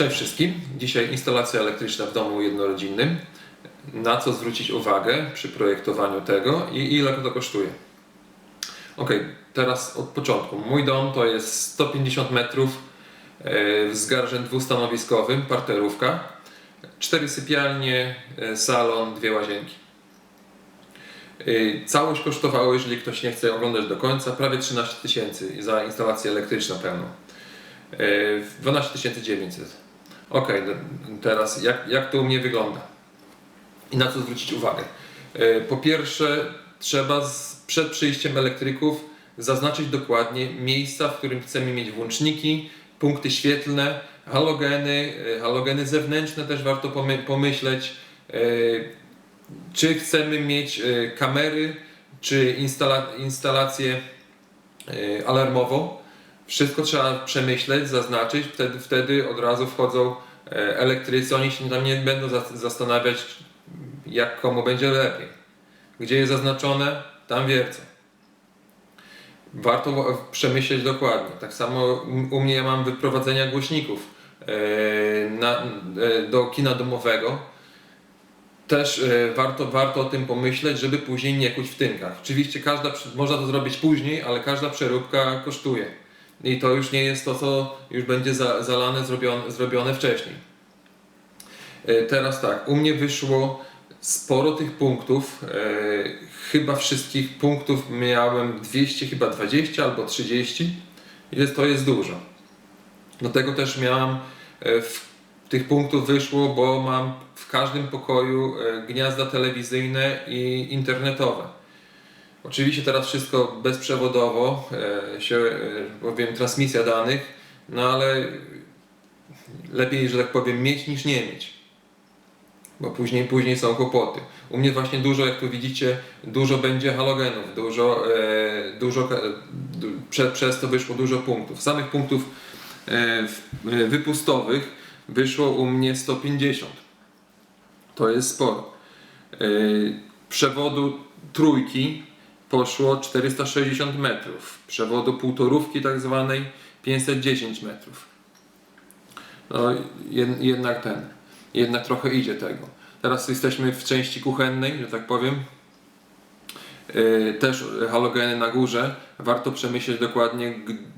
Cześć wszystkim. Dzisiaj instalacja elektryczna w domu jednorodzinnym. Na co zwrócić uwagę przy projektowaniu tego i ile to kosztuje. Ok, teraz od początku. Mój dom to jest 150 metrów e, z garażem dwustanowiskowym, parterówka, cztery sypialnie, e, salon, dwie łazienki. E, Całość kosztowało, jeżeli ktoś nie chce oglądać do końca, prawie 13 tysięcy za instalację elektryczną pełną. E, 12 900. Ok, teraz jak, jak to u mnie wygląda i na co zwrócić uwagę? E, Po pierwsze, trzeba z, przed przyjściem elektryków zaznaczyć dokładnie miejsca, w którym chcemy mieć włączniki, punkty świetlne, halogeny, e, halogeny zewnętrzne też warto pomy, pomyśleć. e, Czy chcemy mieć kamery, czy instala, instalację alarmową. Wszystko trzeba przemyśleć, zaznaczyć, wtedy, wtedy od razu wchodzą e, elektrycy, oni się tam nie będą za- zastanawiać, jak komu będzie lepiej. Gdzie jest zaznaczone, tam wiercą. Warto wa- przemyśleć dokładnie. Tak samo u- mnie ja mam wyprowadzenia głośników e, na, e, do kina domowego. Też warto, warto o tym pomyśleć, żeby później nie kuć w tynkach. Oczywiście każda, można to zrobić później, ale każda przeróbka kosztuje. I to już nie jest to, co już będzie za, zalane, zrobione, zrobione wcześniej. E, Teraz tak, u mnie wyszło sporo tych punktów. E, chyba wszystkich punktów miałem 200, chyba 20 albo 30. Jest, to jest dużo. Dlatego też miałam e, tych punktów wyszło, bo mam w każdym pokoju gniazda telewizyjne i internetowe. Oczywiście teraz wszystko bezprzewodowo, e, się, e, powiem, transmisja danych, no ale lepiej, że tak powiem, mieć niż nie mieć. Bo później, później są kłopoty. U mnie właśnie dużo, jak tu widzicie, dużo będzie halogenów, dużo, e, dużo prze, przez to wyszło dużo punktów. Samych punktów wypustowych wyszło u mnie 150. To jest sporo. Przewodu trójki poszło 460 metrów. Przewodu półtorówki tak zwanej 510 metrów. No jed, jednak ten, jednak trochę idzie tego. Teraz jesteśmy w części kuchennej, że tak powiem. Yy, też halogeny na górze. Warto przemyśleć dokładnie,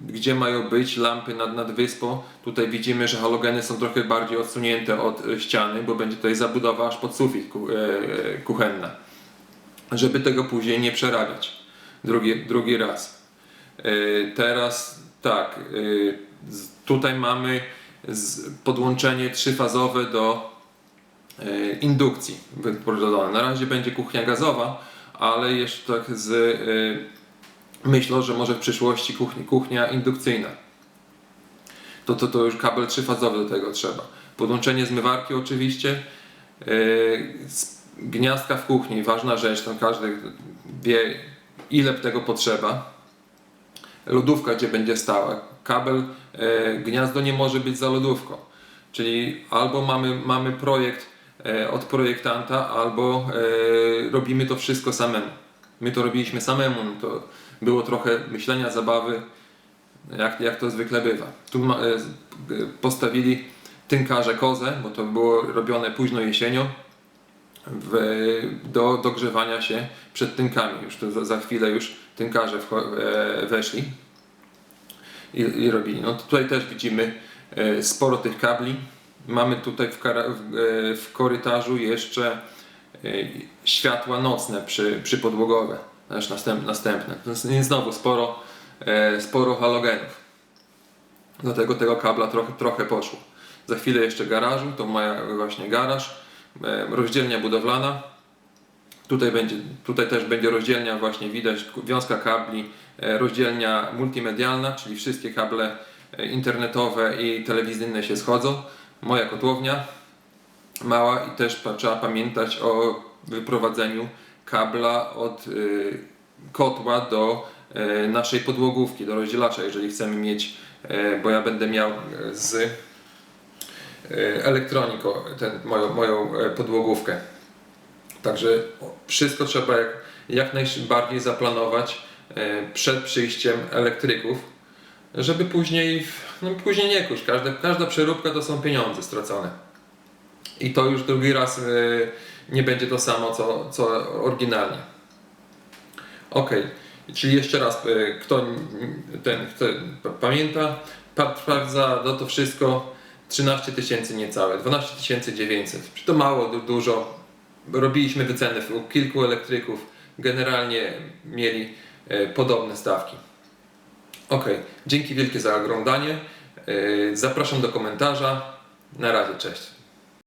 gdzie mają być lampy nad, nad wyspą. Tutaj widzimy, że halogeny są trochę bardziej odsunięte od e, ściany, bo będzie tutaj zabudowa aż pod sufit ku, e, kuchenna. Żeby tego później nie przerabiać. Drugi, drugi raz. Yy, Teraz tak, z- tutaj mamy podłączenie trzyfazowe do yy, indukcji wyprowadzone. Na razie będzie kuchnia gazowa, ale jeszcze tak z myślą, że może w przyszłości kuchni, kuchnia indukcyjna. To, to, to już kabel trzyfazowy do tego trzeba. Podłączenie zmywarki oczywiście. Gniazdka w kuchni, ważna rzecz, tam każdy wie ile tego potrzeba lodówka, gdzie będzie stała. Kabel, e, gniazdo nie może być za lodówką. Czyli albo mamy, mamy projekt e, od projektanta, albo e, robimy to wszystko samemu. My to robiliśmy samemu, no to było trochę myślenia, zabawy, jak, jak to zwykle bywa. Tu ma, postawili tynkarze kozę, bo to było robione późno jesienią w, do dogrzewania się przed tynkami. Już to za, za chwilę już tynkarze wcho- e, weszli i, i robili. No tutaj też widzimy e, sporo tych kabli. Mamy tutaj w, kara, w, e, w korytarzu jeszcze e, światła nocne przy, przypodłogowe, też następ, następne. Jest znowu sporo, e, sporo halogenów. Dlatego tego kabla trochę, trochę poszło. Za chwilę jeszcze garażu, to moja właśnie garaż, rozdzielnia budowlana. Tutaj, będzie, tutaj też będzie rozdzielnia, właśnie widać wiązka kabli, e, rozdzielnia multimedialna, czyli wszystkie kable e, internetowe i telewizyjne się schodzą. Moja kotłownia mała i też trzeba pamiętać o wyprowadzeniu kabla od kotła do e, naszej podłogówki, do rozdzielacza, jeżeli chcemy mieć, e, bo ja będę miał e, z e, elektroniko ten, moją, moją e, podłogówkę. Także wszystko trzeba jak, jak najbardziej zaplanować e, przed przyjściem elektryków. żeby później, no później nie kusz. Każda, każda przeróbka to są pieniądze stracone. I to już drugi raz nie będzie to samo, co, co oryginalnie. Ok, czyli jeszcze raz, kto ten kto pamięta, sprawdza no to wszystko 13 tysięcy niecałe, 12 900. Czy to mało, du- dużo. Robiliśmy wyceny u kilku elektryków, generalnie mieli y, podobne stawki. Ok, dzięki wielkie za oglądanie. Y, Zapraszam do komentarza. Na razie, cześć.